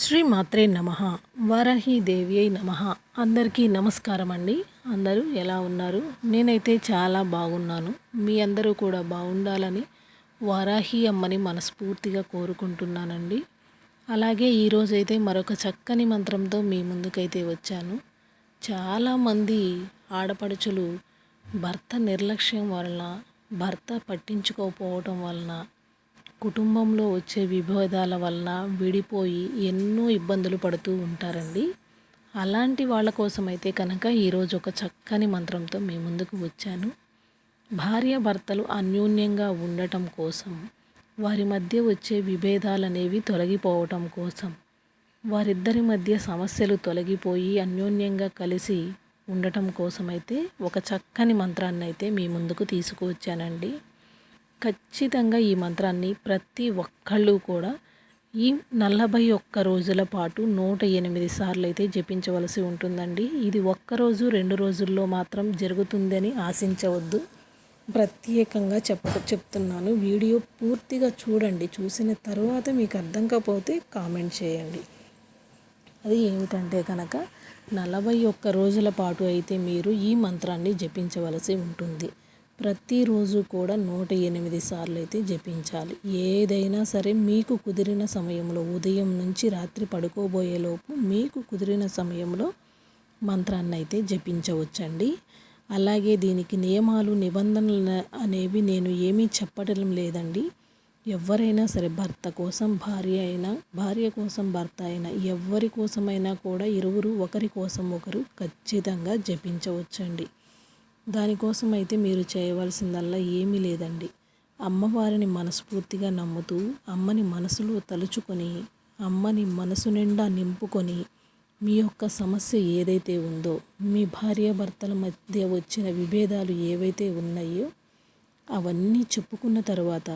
శ్రీ మాత్రే నమ దేవి అయి నమ. అందరికీ నమస్కారం అండి. అందరూ ఎలా ఉన్నారు? నేనైతే చాలా బాగున్నాను. మీ అందరూ కూడా బాగుండాలని వారాహి అమ్మని మనస్ఫూర్తిగా కోరుకుంటున్నానండి. అలాగే ఈరోజైతే మరొక చక్కని మంత్రంతో మీ ముందుకైతే వచ్చాను. చాలామంది ఆడపడుచులు భర్త నిర్లక్ష్యం వలన భర్త పట్టించుకోకపోవటం వలన కుటుంబంలో వచ్చే విభేదాల వలన విడిపోయి ఎన్నో ఇబ్బందులు పడుతూ ఉంటారండి. అలాంటి వాళ్ళ కోసం అయితే కనుక ఈరోజు ఒక చక్కని మంత్రంతో మీ ముందుకు వచ్చాను. భార్య భర్తలు అన్యోన్యంగా ఉండటం కోసం వారి మధ్య వచ్చే విభేదాలు అనేవి తొలగిపోవటం కోసం వారిద్దరి మధ్య సమస్యలు తొలగిపోయి అన్యోన్యంగా కలిసి ఉండటం కోసమైతే ఒక చక్కని మంత్రాన్ని అయితే మీ ముందుకు తీసుకువచ్చానండి. ఖచ్చితంగా ఈ మంత్రాన్ని ప్రతి ఒక్కళ్ళు కూడా ఈ నలభై ఒక్క రోజుల పాటు నూట ఎనిమిది సార్లు అయితే జపించవలసి ఉంటుందండి. ఇది ఒక్కరోజు రెండు రోజుల్లో మాత్రం జరుగుతుందని ఆశించవద్దు. ప్రత్యేకంగా చెప్ప చెప్తున్నాను. వీడియో పూర్తిగా చూడండి. చూసిన తర్వాత మీకు అర్థం కాకపోతే కామెంట్ చేయండి. అది ఏమిటంటే కనుక నలభై ఒక్క రోజుల పాటు అయితే మీరు ఈ మంత్రాన్ని జపించవలసి ఉంటుంది. ప్రతిరోజు కూడా నూట ఎనిమిది సార్లు అయితే జపించాలి. ఏదైనా సరే మీకు కుదిరిన సమయంలో ఉదయం నుంచి రాత్రి పడుకోబోయేలోపు మీకు కుదిరిన సమయంలో మంత్రాన్ని అయితే జపించవచ్చండి. అలాగే దీనికి నియమాలు నిబంధనలు అనేవి నేను ఏమీ చెప్పడం లేదండి. ఎవరైనా సరే భర్త కోసం భార్య అయినా భార్య కోసం భర్త అయినా ఎవరి కోసమైనా కూడా ఇరువురు ఒకరి కోసం ఒకరు ఖచ్చితంగా జపించవచ్చండి. దానికోసం అయితే మీరు చేయవలసిందల్లా ఏమీ లేదండి. అమ్మవారిని మనస్ఫూర్తిగా నమ్ముతూ అమ్మని మనసులో తలుచుకొని అమ్మని మనసు నిండా నింపుకొని మీ యొక్క సమస్య ఏదైతే ఉందో మీ భార్యాభర్తల మధ్య వచ్చిన విభేదాలు ఏవైతే ఉన్నాయో అవన్నీ చెప్పుకున్న తర్వాత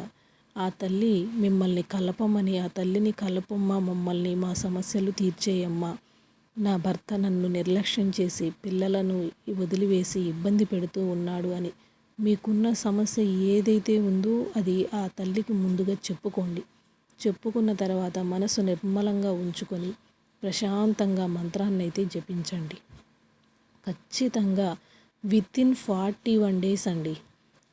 ఆ తల్లి మిమ్మల్ని కలపమని ఆ తల్లిని కలపమ్మా మమ్మల్ని మా సమస్యలు తీర్చేయమ్మా నా భర్త నన్ను నిర్లక్ష్యం చేసి పిల్లలను వదిలివేసి ఇబ్బంది పెడుతూ ఉన్నాడు అని. మీకున్న సమస్య ఏదైతే ఉందో అది ఆ తల్లికి ముందుగా చెప్పుకోండి. చెప్పుకున్న తర్వాత మనసు నిర్మలంగా ఉంచుకొని ప్రశాంతంగా మంత్రాన్ని అయితే జపించండి. ఖచ్చితంగా వితిన్ ఫార్టీ వన్ డేస్ అండి.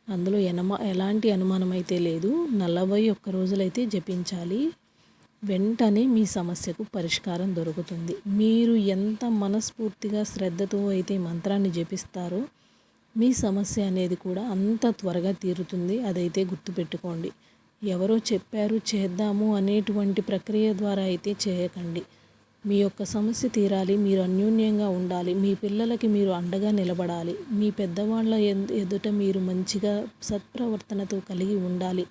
అందులో ఎనమా ఎలాంటి అనుమానం అయితే లేదు. నలభై ఒక్క రోజులైతే జపించాలి. వెంటనే మీ సమస్యకు పరిష్కారం దొరుకుతుంది. మీరు ఎంత మనస్ఫూర్తిగా శ్రద్ధతో అయితే మంత్రాన్ని జపిస్తారో మీ సమస్య అనేది కూడా అంత త్వరగా తీరుతుంది. అదైతే గుర్తుపెట్టుకోండి. ఎవరో చెప్పారు చేద్దాము అనేటువంటి ప్రక్రియ ద్వారా అయితే చేయకండి. మీ యొక్క సమస్య తీరాలి మీరు అన్యోన్యంగా ఉండాలి మీ పిల్లలకి మీరు అండగా నిలబడాలి మీ పెద్దవాళ్ళ ఎదుట మీరు మంచిగా సత్ప్రవర్తనతో కలిగి ఉండాలి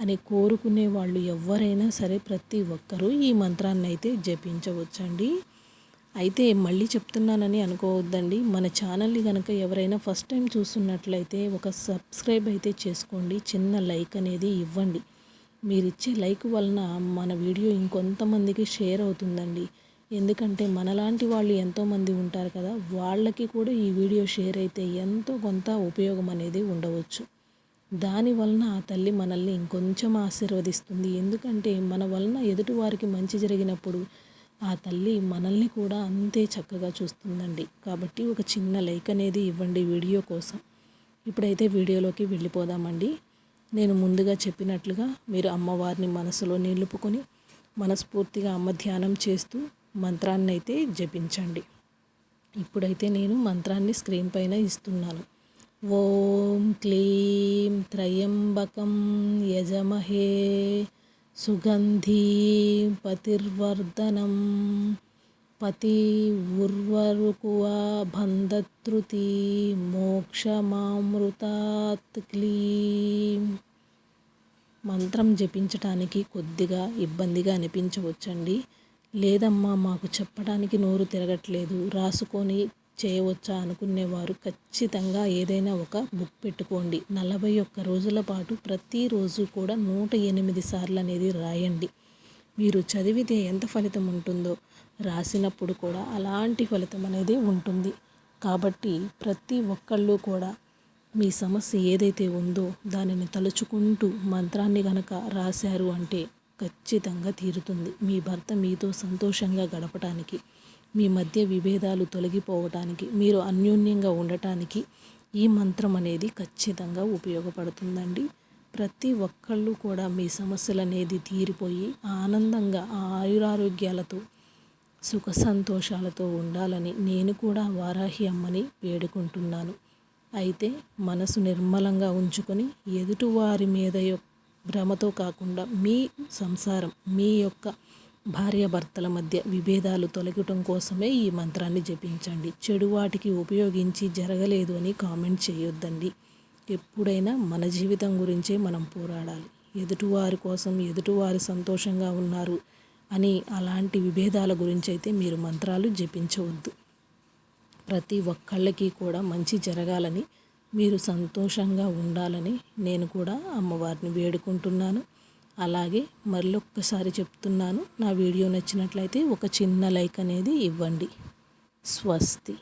అని కోరుకునే వాళ్ళు ఎవరైనా సరే ప్రతి ఒక్కరూ ఈ మంత్రాన్ని అయితే జపించవచ్చండి. అయితే మళ్ళీ చెప్తున్నానని అనుకోవద్దండి. మన ఛానల్ని కనుక ఎవరైనా ఫస్ట్ టైం చూస్తున్నట్లయితే ఒక సబ్స్క్రైబ్ అయితే చేసుకోండి. చిన్న లైక్ అనేది ఇవ్వండి. మీరు ఇచ్చే లైక్ వలన మన వీడియో ఇంకొంతమందికి షేర్ అవుతుందండి. ఎందుకంటే మనలాంటి వాళ్ళు ఎంతోమంది ఉంటారు కదా వాళ్ళకి కూడా ఈ వీడియో షేర్ అయితే ఎంతో కొంత ఉపయోగం అనేది ఉండవచ్చు. దాని వలన ఆ తల్లి మనల్ని ఇంకొంచెం ఆశీర్వదిస్తుంది. ఎందుకంటే మన వలన ఎదుటివారికి మంచి జరిగినప్పుడు ఆ తల్లి మనల్ని కూడా అంతే చక్కగా చూస్తుందండి. కాబట్టి ఒక చిన్న లైక్ అనేది ఇవ్వండి వీడియో కోసం. ఇప్పుడైతే వీడియోలోకి వెళ్ళిపోదామండి. నేను ముందుగా చెప్పినట్లుగా మీరు అమ్మవారిని మనసులో నిలుపుకొని మనస్ఫూర్తిగా అమ్మ ధ్యానం చేస్తూ మంత్రాన్ని అయితే జపించండి. ఇప్పుడైతే నేను మంత్రాన్ని స్క్రీన్ పైన ఇస్తున్నాను. ఓం క్లీం త్రయంబకం యజమహే సుగంధీ పతిర్వర్ధనం పతి ఉర్వరుకువా బంధతృతి మోక్షమామృతాత్ క్లీం. మంత్రం జపించటానికి కొద్దిగా ఇబ్బందిగా అనిపించవచ్చండి. లేదమ్మా మాకు చెప్పడానికి నోరు తిరగట్లేదు. రాసుకొని చేయవచ్చా అనుకునేవారు ఖచ్చితంగా ఏదైనా ఒక బుక్ పెట్టుకోండి. నలభై ఒక్క రోజుల పాటు ప్రతిరోజు కూడా నూట ఎనిమిది సార్లు అనేది రాయండి. మీరు చదివితే ఎంత ఫలితం ఉంటుందో రాసినప్పుడు కూడా అలాంటి ఫలితం అనేది ఉంటుంది. కాబట్టి ప్రతి ఒక్కళ్ళు కూడా మీ సమస్య ఏదైతే ఉందో దానిని తలుచుకుంటూ మంత్రాన్ని గనక రాశారు అంటే ఖచ్చితంగా తీరుతుంది. మీ భర్త మీతో సంతోషంగా గడపటానికి. మీ మధ్య విభేదాలు తొలగిపోవటానికి మీరు అన్యోన్యంగా ఉండటానికి ఈ మంత్రం అనేది ఖచ్చితంగా ఉపయోగపడుతుందండి. ప్రతి ఒక్కళ్ళు కూడా మీ సమస్యలు అనేది తీరిపోయి ఆనందంగా ఆయురారోగ్యాలతో సుఖ సంతోషాలతో ఉండాలని నేను కూడా వారాహి అమ్మని వేడుకుంటున్నాను. అయితే మనసు నిర్మలంగా ఉంచుకొని ఎదుటివారి మీద భ్రమతో కాకుండా మీ సంసారం మీ యొక్క భార్యాభర్తల మధ్య విభేదాలు తొలగటం కోసమే ఈ మంత్రాన్ని జపించండి. చెడు వాటికి ఉపయోగించి జరగలేదు అని కామెంట్ చేయొద్దండి. ఎప్పుడైనా మన జీవితం గురించే మనం పోరాడాలి. ఎదుటివారి కోసం ఎదుటివారు సంతోషంగా ఉన్నారు అని అలాంటి విభేదాల గురించి అయితే మీరు మంత్రాలు జపించవద్దు. ప్రతి ఒక్కళ్ళకి కూడా మంచి జరగాలని మీరు సంతోషంగా ఉండాలని నేను కూడా అమ్మవారిని వేడుకుంటున్నాను. అలాగే మరొక్కసారి చెప్తున్నాను నా వీడియో నచ్చినట్లయితే ఒక చిన్న లైక్ అనేది ఇవ్వండి. స్వస్తి.